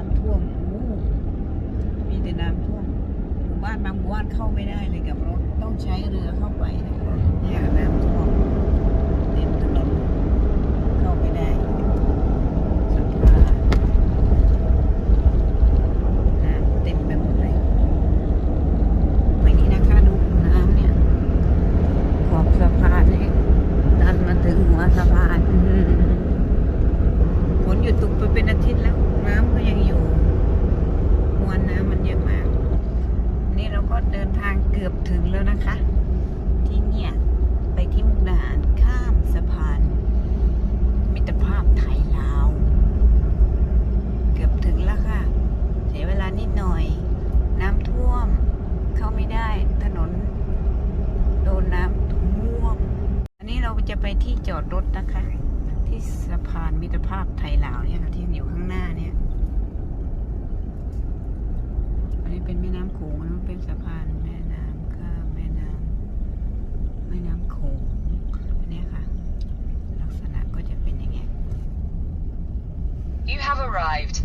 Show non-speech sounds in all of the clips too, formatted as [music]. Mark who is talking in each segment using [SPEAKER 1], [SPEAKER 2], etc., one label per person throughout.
[SPEAKER 1] น้ำท่วมโอ้มีแต่น้ำท่วมหมู่บ้านบางหมู่บ้านเข้าไม่ได้เลยกับรถ ต้องใช้เรือเข้าไปนะคะเนี่ยน้ำท่วมเต็มถนนเข้าไม่ได้สะพานน้ำเต็มไปหมดเลยไม่นี่นะคะดูน้ำเนี่ย ขอบสะพานนี่ดันมาถึงหัวสะพานอื้อหือฝนหยุดตกไปเป็นอาทิตย์แล้ว น้ำก็ยังอยู่มวลน้ำมันเยอะมาก นี่เราก็เดินทางเกือบถึงแล้วนะคะ ที่เนี่ย ไปที่มุกดาหารข้ามสะพาน มิตรภาพไทยลาว เกือบถึงแล้วค่ะ เสียเวลานิดหน่อย น้ำท่วม เข้าไม่ได้ถนน โดนน้ำท่วม อันนี้เราจะไปที่จอดรถนะคะ ที่สะพานมิตรภาพไทยลาวเนี่ยค่ะที่อยู่ข้างหน้าเนี่ยอันนี้เป็นแม่น้ำโขงนะเป็นสะพานแม่
[SPEAKER 2] have arrived.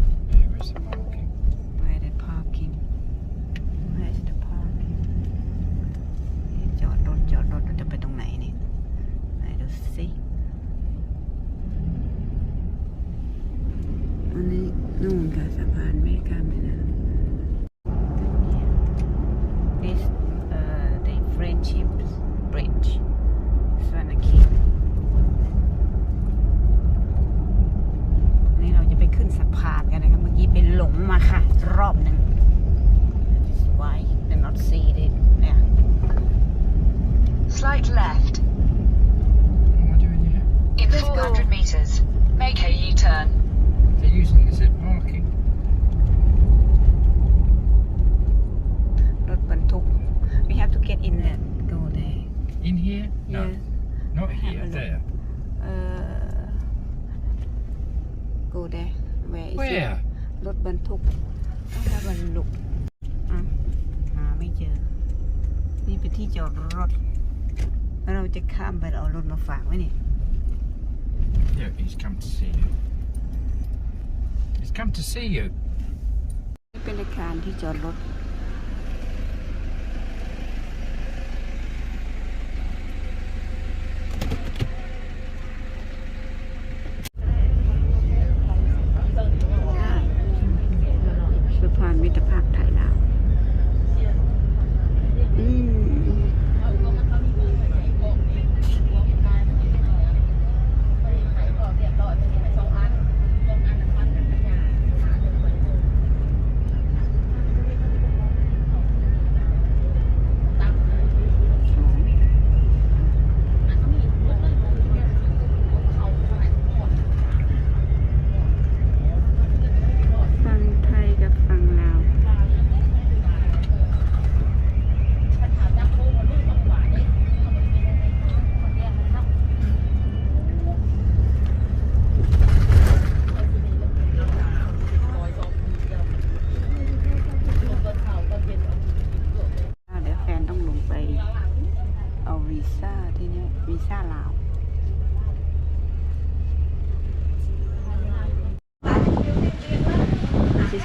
[SPEAKER 2] right left.
[SPEAKER 1] ฝากไว้นี่
[SPEAKER 3] Yeah, he's come to see you. He's come to see you.
[SPEAKER 1] นี่เป็นอาคารที่จอดรถ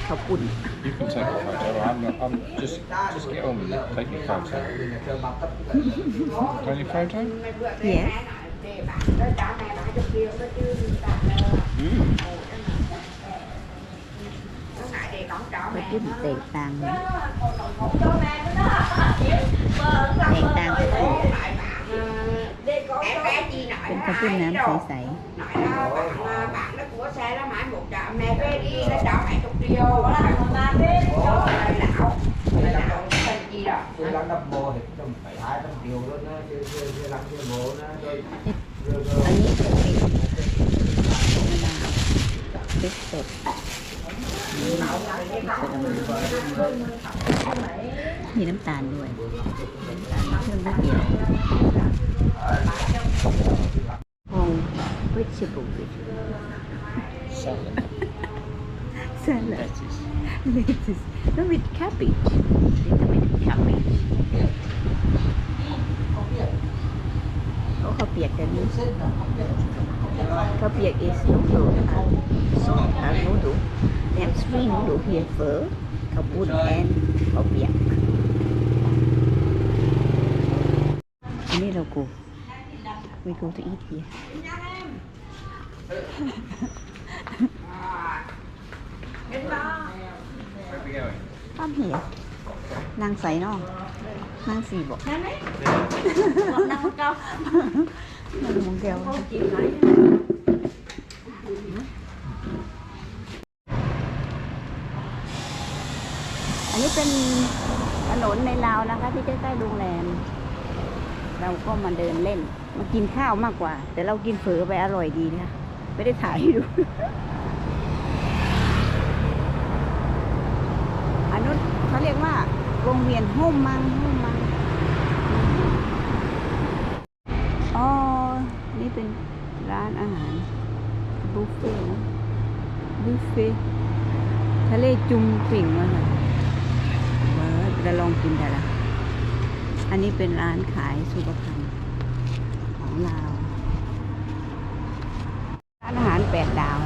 [SPEAKER 1] This is ข้าวปุ่น
[SPEAKER 3] You can take a photo. I'm not. I'm just. Just get on with it. Take your photo. Want your photo?
[SPEAKER 1] Yes อืมข้าวปุ่นแตกต่ เป็นข้าวปุ้นน้ำใส
[SPEAKER 4] Nói là bạn, à, bạn nó của xe đó mãi một trạm này về đi nó chọn hai chục triệu đó là mà về đó là lão là lão thành gì đó
[SPEAKER 5] tôi đang đập bộ thì tầm phải hai trăm triệu luôn á chứ chứ chứ làm cái bộ nó rồi rồi
[SPEAKER 1] ๆอัน
[SPEAKER 5] rồi
[SPEAKER 1] นี้จะเป็นมะนาวพริกสดอืมพริกสดน้ำมันมีน้ำตาลด้วยน้ำตาลเครื่องไม่เกี่ยว หอง vegetable
[SPEAKER 3] Salad.
[SPEAKER 1] salad
[SPEAKER 3] Lettuce.
[SPEAKER 1] lettuce no with cabbage little bit of cabbage เขาข้าวเปียกกันนี้ข้าวเปียก is noodle uh, so uh, noodle They have three noodle here เฝอข้าวปุ้ we go to eat here
[SPEAKER 3] Where are we going?
[SPEAKER 1] ป้ามเหียนางใส่น้องนางสี่บอกนางเก้านางมงแก้วอันนี้เป็นถนนในลาวนะคะ ที่ใกล้ๆโรงแรม เราก็มาเดินเล่น มากินข้าวมากกว่า แต่เรากินเฝอไปอร่อยดีนะไม่ได้ถ่ายให้ดูอันนู้นเขาเรียกว่าโรงเรียนโฮมมังโฮมมังอ๋อ นี่เป็นร้านอาหารบุฟเฟ่นะบุฟเฟ่ทะเลจุ่มปิ่งวะค่ะเออจะลองกินแต่ละ อันนี้เป็นร้านขายสุขภัณฑ์ของเราว ร้านอาหารแปดดาว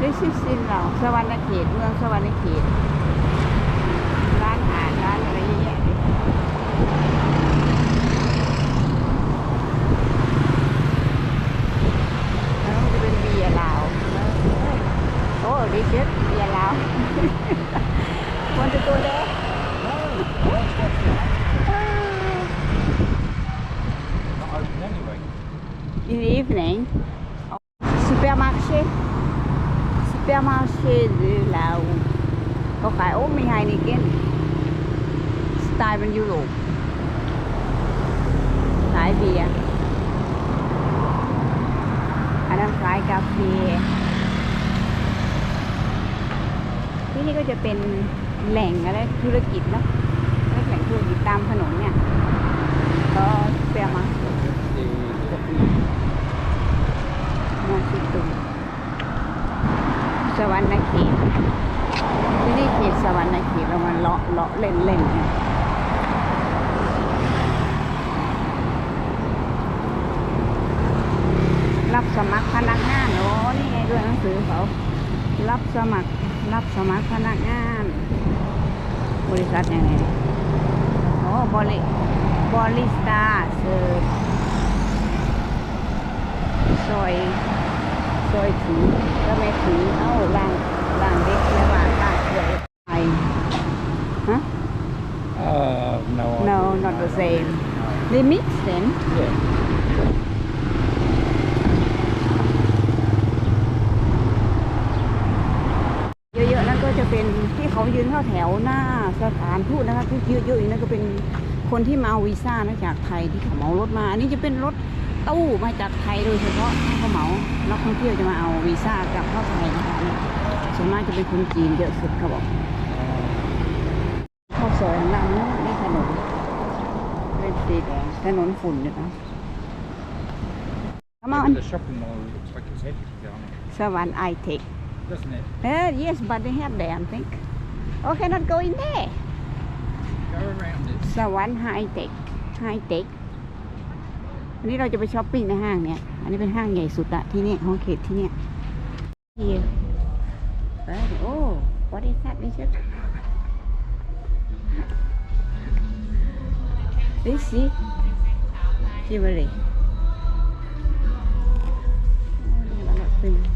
[SPEAKER 1] This is in เราสวรรณเขตเมืองสวรรณเขต ร้านอาหารร้านอะไรเยอะแยะเลยแล้วมันจะเป็นเบียร์ลาวโอ้ดิเชสเบียร์ลาว วันจะตัวเล็ก
[SPEAKER 3] Not open anyway.
[SPEAKER 1] in the evening supermarché supermarché de ลาวเขาขายโอ้มีไฮนิเกนสไตล์เป็นยุโรปขายเบียร์อันนั้นขายกาแฟที่นี่ก็จะ เป็นแหล่งอะไรธุรกิจเนาะแหล่งธุรกิจตามถนนเนี่ย ก็เปียมา
[SPEAKER 3] The coffee
[SPEAKER 1] มองสิตุมสวรรณเขตที่นี่เขตสวรรณเขตเรามาเลาะเลาะเล่นเล่นรับสมัครพนักงานโอ้นี่ไงด้วยหนังสือเขา รับสมัคร รับสมัครพนักงาน บริษัทยังไงโอ้บริบริสตาเสิร์ฟซอยซอยถือก็ไม่ถือเอ้าล่างล่างเด็กและล่างล่างเลยไปฮะ
[SPEAKER 3] Uh, no.
[SPEAKER 1] no not the same they mix them
[SPEAKER 3] Yeah.
[SPEAKER 1] เยอะๆนั่นก็จะเป็นที่เขายืนเข้า แถวหน้าสถานทูตนะคะที่เยอะๆอย่างนั้นก็เป็นคนที่มาเอาวีซ่านะจากไทยที่เขาเหมารถมา อันนี้จะเป็นรถตู้มาจากไทยโดยเฉพาะเขาเหมานักท่องเที่ยวจะมาเอาวีซ่ากลับเข้าไทยนะคะเนี่ยส่วนมากจะเป็นคนจีนเยอะสุดเขาบอกเข้าซอยข้างล่างนู้นนี่ถนนเป็นสีแดงถนนฝุ่นเนี่ยนะ Come
[SPEAKER 3] Yeah,
[SPEAKER 1] on
[SPEAKER 3] but The shopping mall looks like it's headed down,
[SPEAKER 1] สวรรค์ไอเทค
[SPEAKER 3] doesn't it?
[SPEAKER 1] Uh, yes, but they have there, I think. Okay, not go in there.
[SPEAKER 3] Go around it.
[SPEAKER 1] สวรรค์ไฮเทคไฮเทคอันนี้เราจะไปช้อปปิ้งในห้างเนี่ย อันนี้เป็นห้างใหญ่สุดอะที่เนี่ยของเขตที่เนี่ย Here. But, oh, what is that, Richard? This see? Jewelry. Oh, they have a lot of things.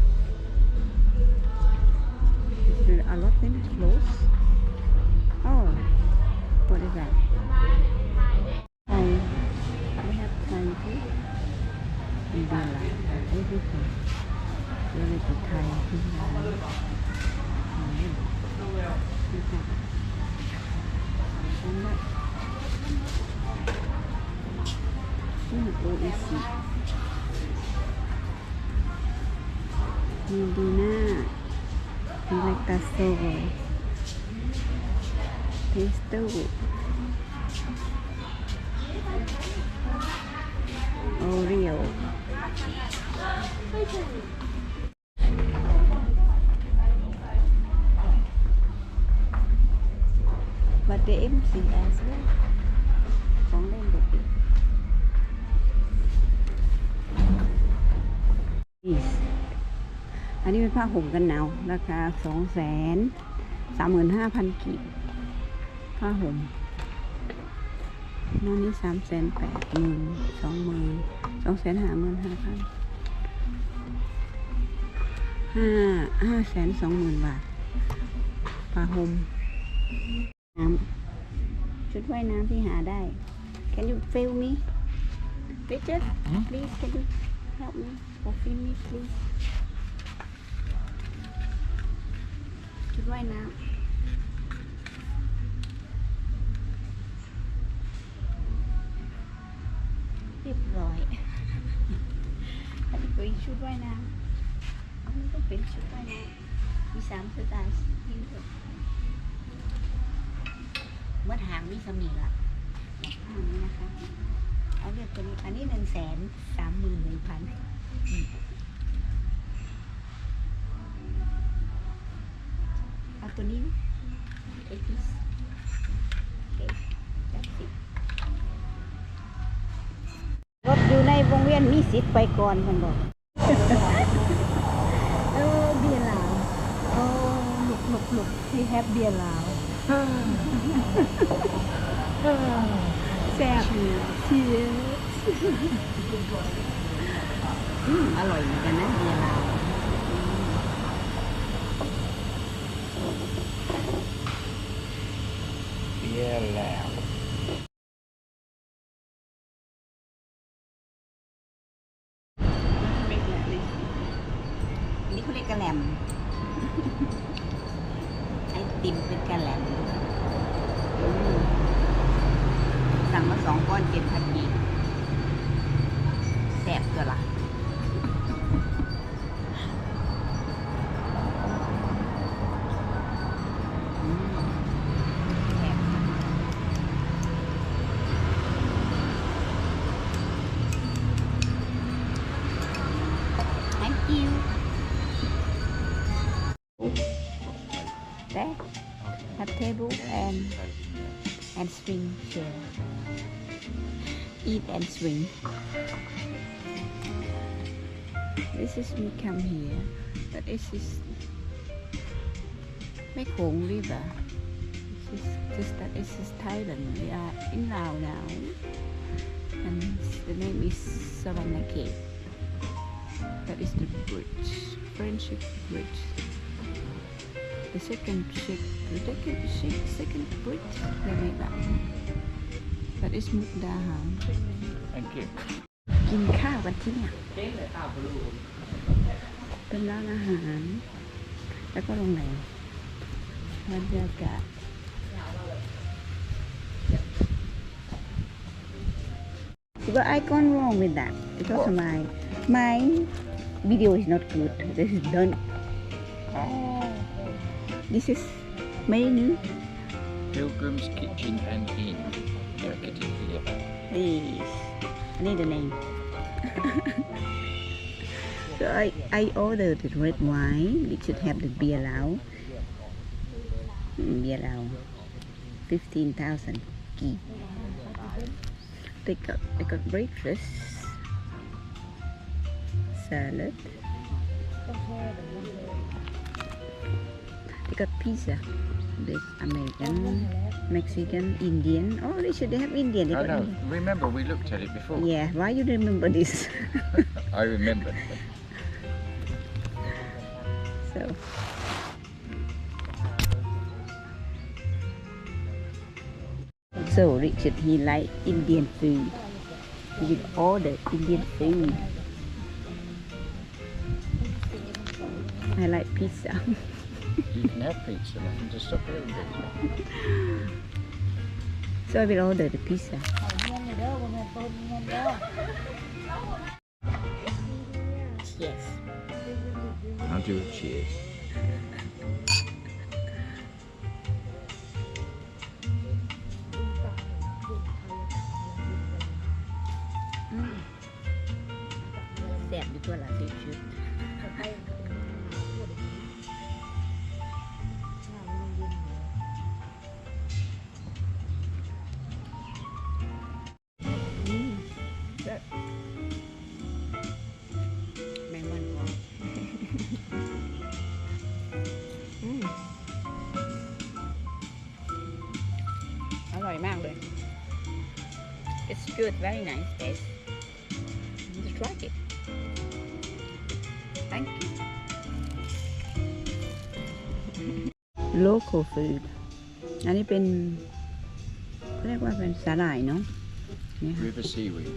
[SPEAKER 1] Easy. Medina. like that so Pesto. โอเรียวบั ผ้าห่มกันหนาวราคาสองแสนสามหมื่นห้าพันกีบผ้าห่มนอนนี้สามแสนแปดหมื่นสองหมื่นสองแสนห้าหมื่นห้าพันห้าห้าแสนสองหมื่นบาทผ้าห่มน้ำชุดว่ายน้ำที่หาได้ Can you fill me Richard
[SPEAKER 3] Hmm?
[SPEAKER 1] please can you help me or fill me please ว่ายน้ำเรียบร้อย อันนี้เป็นชุดว่ายน้ำอันนี้ก็เป็นชุดว่ายน้ำมีสามสไตล์ที่เลือกเมื่อทางมีสมีละทางนี้นะคะ เอาเรียกตัวนี้ อันนี้หนึ่งแสนสามหมื่นหนึ่งพันเอา ตัวนี้เอ็กซ์โอเคจับสิรถอยู่ในวงเวียนมีสิทธิ์ไปก่อนมันบอกเออเบียร์ลาวโอ้หลุกหลุกหลุกที่แฮปเบียร์ลาวแซ่บชีสอืมอร่อยเหมือนกันนะเบียร์ลาว table and and swing chair. Eat and swing. This is we come here, but this is Mekong River. This is just that this is Thailand. We are in Laos now, and the name is Savannah Cave. That is the bridge, Friendship Bridge The second ship, the second ship, second bridge they make that. That is Mukdahan.
[SPEAKER 3] thank you
[SPEAKER 1] กินข้าวกันที่เนี่ย เป็นร้านอาหาร แล้วก็โรงแรมบรรยากาศ But I gone wrong with that because my my video is not good. This is done. This is menu.
[SPEAKER 3] Pilgrim's Kitchen and Inn yeah, here
[SPEAKER 1] Please. I need the name. [laughs] so I, I ordered the red wine. It should have the beer lao. Mm, beer lao. 15,000 key. They got, they got breakfast. Salad. They got pizza. There's American, Mexican, Indian. Oh, they should have Indian. They
[SPEAKER 3] know
[SPEAKER 1] Indian.
[SPEAKER 3] remember we looked at it before
[SPEAKER 1] Yeah, why you remember this? [laughs]
[SPEAKER 3] I remember [laughs]
[SPEAKER 1] so. So Richard, he like Indian food. He order Indian food. I like pizza. [laughs]
[SPEAKER 3] You can have pizza, man. Just up here
[SPEAKER 1] So we ordered the pizza. Yes.
[SPEAKER 3] I'll do cheers.
[SPEAKER 1] Mm. Very nice taste Just try it Thank you Local food อันนี้เป็นเขาเรียกว่าเป็นสาหร่ายเนาะเนี่ยค่ะ
[SPEAKER 3] River seaweed.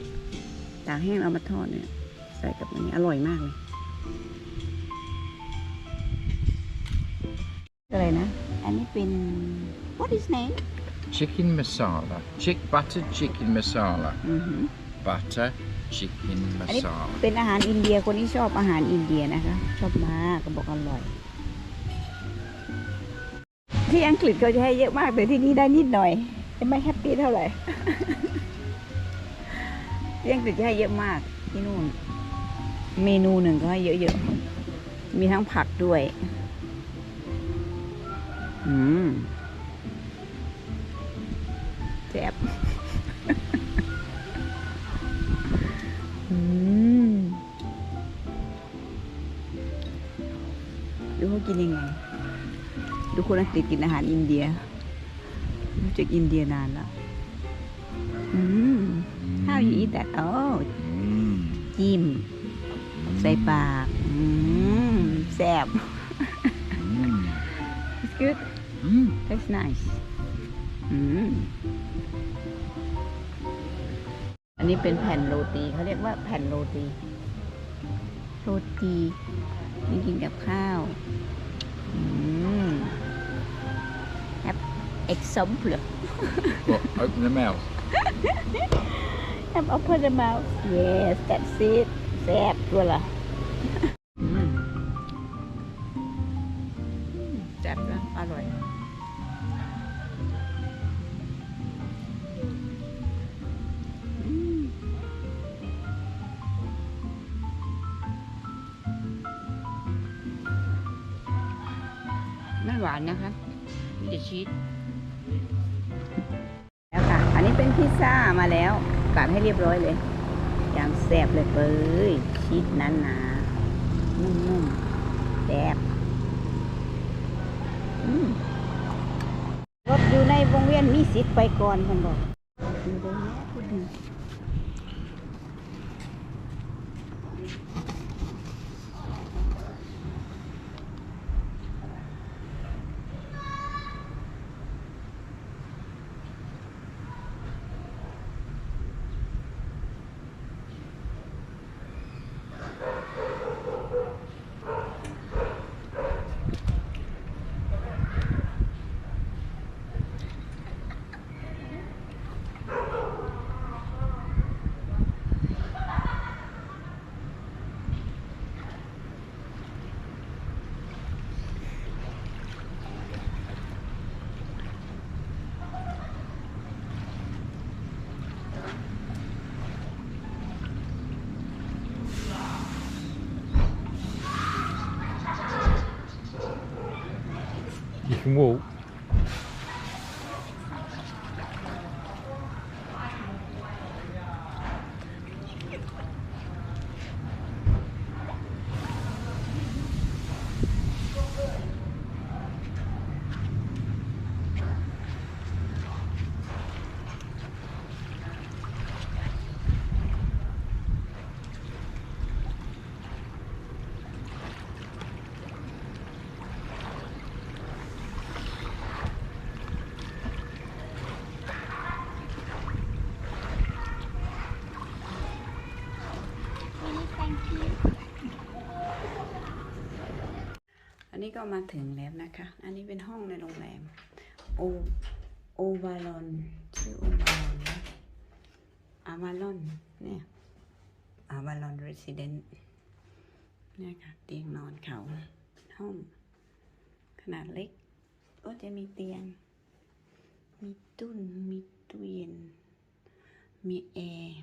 [SPEAKER 1] ตากแห้งเอามาทอดเนี่ย ใส่กับอันนี้อร่อยมากเลย อะไรนะ อันนี้เป็น what is name
[SPEAKER 3] Chicken masala. Chick butter chicken masala.
[SPEAKER 1] อือหือ
[SPEAKER 3] Butter chicken
[SPEAKER 1] อันนี้
[SPEAKER 3] masala.
[SPEAKER 1] เป็นอาหารอินเดียคนที่ชอบอาหารอินเดียนะคะ ชอบมากก็บอกอร่อย ที่อังกฤษเขาจะให้เยอะมากแต่ที่นี่ได้นิดหน่อยจะไม่แฮปปี้เท่าไหร่ ที่อังกฤษจะให้เยอะมากที่นู่น เมนูหนึ่งก็ให้เยอะๆมีทั้งผักด้วย อืม แซ่บอืมดูเขากินยังไง ดูคนอังกฤษกินอาหารอินเดียรู้จักอินเดียนานแล้วอืม how you eat that โอ้
[SPEAKER 3] Mm.
[SPEAKER 1] จิ้ม ใส่ปากอืมแซ่บ
[SPEAKER 3] Mm.
[SPEAKER 1] it's good
[SPEAKER 3] Mm.
[SPEAKER 1] that's nice อืมอันนี้เป็นแผ่นโรตีเขาเรียกว่าแผ่นโรตี โรตีนี่กินกับข้าวอืมแอปเอ็กซ์มเปลือก
[SPEAKER 3] Well, open the mouth.
[SPEAKER 1] Have open the mouth yes that's it แซ่บตัวละ หวานนะคะมีแต่ชีสแล้วค่ะ อันนี้เป็นพิซซ่ามาแล้วตัดให้เรียบร้อยเลยย่างแซ่บเลยเป้ยชีสหนาหนานุ่มๆแซ่บรถอยู่ในวงเวียนมีสิทธิ์ไปก่อนคนบอก อยู่ตรงนี้พูดถึง
[SPEAKER 3] You can walk.
[SPEAKER 1] Thank you อันนี้ ก็มาถึงแล้วนะคะ อันนี้เป็นห้องในโรงแรม โอโอวาลอนชื่อโอวาลอนนะอาวาลอนเนี่ยอาวาลอนเรสซิเดนต์เนี่ยค่ะ เตียงนอนเขา ห้อง ขนาดเล็ก ก็จะมีเตียง มีตุ้นมีตู้เย็น มีแอร์